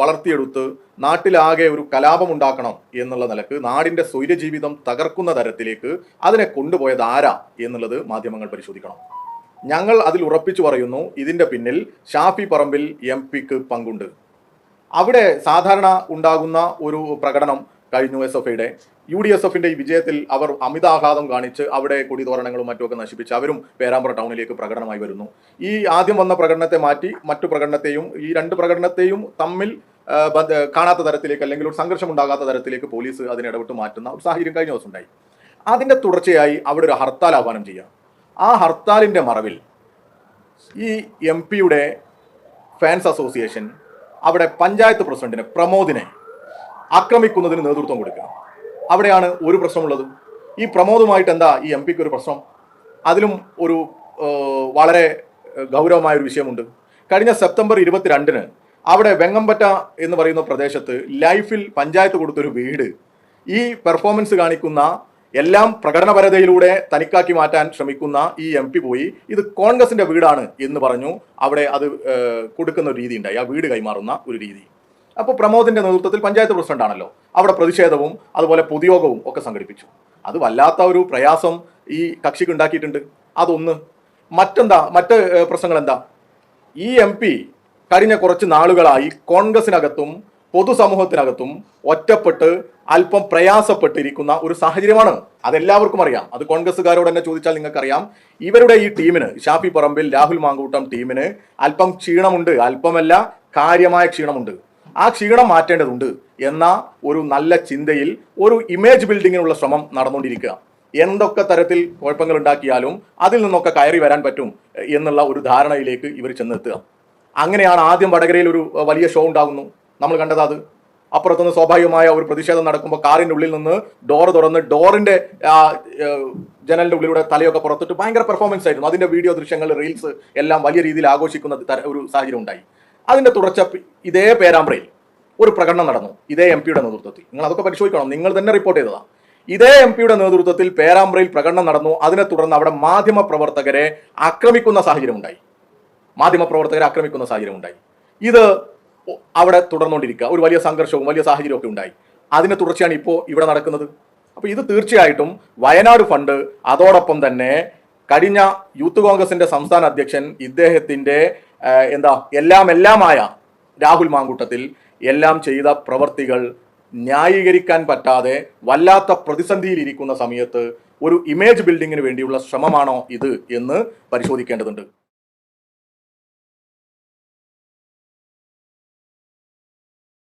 വളർത്തിയെടുത്ത് നാട്ടിലാകെ ഒരു കലാപം ഉണ്ടാക്കണം എന്നുള്ള നിലയ്ക്ക് നാടിന്റെ സ്വൈര്യജീവിതം തകർക്കുന്ന തരത്തിലേക്ക് അതിനെ കൊണ്ടുപോയത് ആരാ എന്നുള്ളത് മാധ്യമങ്ങൾ പരിശോധിക്കണം. ഞങ്ങൾ അതിൽ ഉറപ്പിച്ചു പറയുന്നു ഇതിന്റെ പിന്നിൽ ഷാഫി പറമ്പിൽ എം പിക്ക് പങ്കുണ്ട്. അവിടെ സാധാരണ ഉണ്ടാകുന്ന ഒരു പ്രകടനം കഴിഞ്ഞു എസ് എഫ് ഐയുടെ. യു ഡി എസ് എഫിന്റെ ഈ വിജയത്തിൽ അവർ അമിതാഘാതം കാണിച്ച് അവിടെ കൊടിതോരണങ്ങളും മറ്റുമൊക്കെ നശിപ്പിച്ച് അവരും പേരാമ്പ്ര ടൗണിലേക്ക് പ്രകടനമായി വരുന്നു. ഈ ആദ്യം വന്ന പ്രകടനത്തെ മാറ്റി മറ്റു പ്രകടനത്തെയും ഈ രണ്ട് പ്രകടനത്തെയും തമ്മിൽ കാണാത്ത തരത്തിലേക്ക് അല്ലെങ്കിൽ ഒരു സംഘർഷം ഉണ്ടാകാത്ത തരത്തിലേക്ക് പോലീസ് അതിനിടപെട്ട് മാറ്റുന്ന ഒരു സാഹചര്യം കഴിഞ്ഞ ദിവസം ഉണ്ടായി അതിന്റെ തുടർച്ചയായി അവിടെ ഒരു ഹർത്താൽ ആഹ്വാനം ചെയ്യാം ആ ഹർത്താലിന്റെ മറവിൽ ഈ എം പിയുടെ ഫാൻസ് അസോസിയേഷൻ അവിടെ പഞ്ചായത്ത് പ്രസിഡന്റിനെ പ്രമോദിനെ ആക്രമിക്കുന്നതിന് നേതൃത്വം കൊടുക്കുക. അവിടെയാണ് ഒരു പ്രശ്നമുള്ളത്. ഈ പ്രമോദുമായിട്ട് എന്താ ഈ എം പിക്ക് ഒരു പ്രശ്നം? അതിലും ഒരു വളരെ ഗൗരവമായ ഒരു വിഷയമുണ്ട്. കഴിഞ്ഞ സെപ്റ്റംബർ ഇരുപത്തിരണ്ടിന് അവിടെ വെങ്ങമ്പറ്റ എന്ന് പറയുന്ന പ്രദേശത്ത് ലൈഫിൽ പഞ്ചായത്ത് കൊടുത്തൊരു വീട്. ഈ പെർഫോമൻസ് കാണിക്കുന്ന എല്ലാം പ്രകടനപരതയിലൂടെ തനിക്കാക്കി മാറ്റാൻ ശ്രമിക്കുന്ന ഈ എം പി പോയി. ഇത് കോൺഗ്രസിന്റെ വീടാണ് എന്ന് പറഞ്ഞു. അവിടെ അത് കൊടുക്കുന്ന ഒരു രീതി ഉണ്ടായി ആ വീട് കൈമാറുന്ന ഒരു രീതി. അപ്പോൾ പ്രമോദിന്റെ നേതൃത്വത്തിൽ പഞ്ചായത്ത് പ്രസിഡന്റ് ആണല്ലോ. അവിടെ പ്രതിഷേധവും അതുപോലെ പൊതുയോഗവും ഒക്കെ സംഘടിപ്പിച്ചു. അത് വല്ലാത്ത ഒരു പ്രയാസം ഈ കക്ഷിക്ക് ഉണ്ടാക്കിയിട്ടുണ്ട്. അതൊന്ന്. മറ്റെന്താ? മറ്റ് പ്രശ്നങ്ങൾ എന്താ ഈ എം പി കഴിഞ്ഞ കുറച്ച് നാളുകളായി കോൺഗ്രസിനകത്തും പൊതുസമൂഹത്തിനകത്തും ഒറ്റപ്പെട്ട് അല്പം പ്രയാസപ്പെട്ടിരിക്കുന്ന ഒരു സാഹചര്യമാണ്. അതെല്ലാവർക്കും അറിയാം. അത് കോൺഗ്രസ്സുകാരോട് തന്നെ ചോദിച്ചാൽ നിങ്ങൾക്കറിയാം. ഇവരുടെ ഈ ടീമിന് ഷാഫി പറമ്പിൽ രാഹുൽ മാങ്കൂട്ടം ടീമിന് അല്പം ക്ഷീണമുണ്ട്. അല്പമല്ല കാര്യമായ ക്ഷീണമുണ്ട്. ആ ക്ഷീണം മാറ്റേണ്ടതുണ്ട് എന്ന ഒരു നല്ല ചിന്തയിൽ ഒരു ഇമേജ് ബിൽഡിങ്ങിനുള്ള ശ്രമം നടന്നുകൊണ്ടിരിക്കുക. എന്തൊക്കെ തരത്തിൽ കുഴപ്പങ്ങൾ ഉണ്ടാക്കിയാലും അതിൽ നിന്നൊക്കെ കയറി വരാൻ പറ്റും എന്നുള്ള ഒരു ധാരണയിലേക്ക് ഇവർ ചെന്നെത്തുക. അങ്ങനെയാണ് ആദ്യം വടകരയിൽ ഒരു വലിയ ഷോ ഉണ്ടാകുന്നു. നമ്മൾ കണ്ടത് അത്. അപ്പുറത്തുനിന്ന് സ്വാഭാവികമായ ഒരു പ്രതിഷേധം നടക്കുമ്പോൾ കാറിന്റെ ഉള്ളിൽ നിന്ന് ഡോർ തുറന്ന് ഡോറിന്റെ ആ, ജനലിന്റെ ഉള്ളിലൂടെ തലയൊക്കെ പുറത്തിട്ട് ഭയങ്കര പെർഫോമൻസ് ആയിരുന്നു. അതിന്റെ വീഡിയോ ദൃശ്യങ്ങൾ റീൽസ് എല്ലാം വലിയ രീതിയിൽ ആഘോഷിക്കുന്ന ഒരു സാഹചര്യം ഉണ്ടായി. അതിന്റെ തുടർച്ച ഇതേ പേരാമ്പ്രയിൽ ഒരു പ്രകടനം നടന്നു. ഇതേ എം പിയുടെ നേതൃത്വത്തിൽ. നിങ്ങൾ അതൊക്കെ പരിശോധിക്കണം. നിങ്ങൾ തന്നെ റിപ്പോർട്ട് ചെയ്തതാ. ഇതേ എം പിയുടെ നേതൃത്വത്തിൽ പേരാമ്പ്രയിൽ പ്രകടനം നടന്നു. അതിനെ തുടർന്ന് അവിടെ മാധ്യമ പ്രവർത്തകരെ ആക്രമിക്കുന്ന സാഹചര്യം ഉണ്ടായി. മാധ്യമ പ്രവർത്തകരെ ആക്രമിക്കുന്ന സാഹചര്യം ഉണ്ടായി. ഇത് അവിടെ തുടർന്നുകൊണ്ടിരിക്കുക. ഒരു വലിയ സംഘർഷവും വലിയ സാഹചര്യവും ഒക്കെ ഉണ്ടായി. അതിന്റെ തുടർച്ചയാണ് ഇപ്പോൾ ഇവിടെ നടക്കുന്നത്. അപ്പോൾ ഇത് തീർച്ചയായിട്ടും വയനാട് ഫണ്ട് അതോടൊപ്പം തന്നെ കഴിഞ്ഞ യൂത്ത് കോൺഗ്രസിന്റെ സംസ്ഥാന അധ്യക്ഷൻ ഇദ്ദേഹത്തിന്റെ എന്താ എല്ലാം എല്ലാമായ രാഹുൽ മാങ്കൂട്ടത്തിൽ എല്ലാം ചെയ്ത പ്രവർത്തികൾ ന്യായീകരിക്കാൻ പറ്റാതെ വല്ലാത്ത പ്രതിസന്ധിയിലിരിക്കുന്ന സമയത്ത് ഒരു ഇമേജ് ബിൽഡിങ്ങിന് വേണ്ടിയുള്ള ശ്രമമാണോ ഇത് എന്ന് പരിശോധിക്കേണ്ടതുണ്ട്.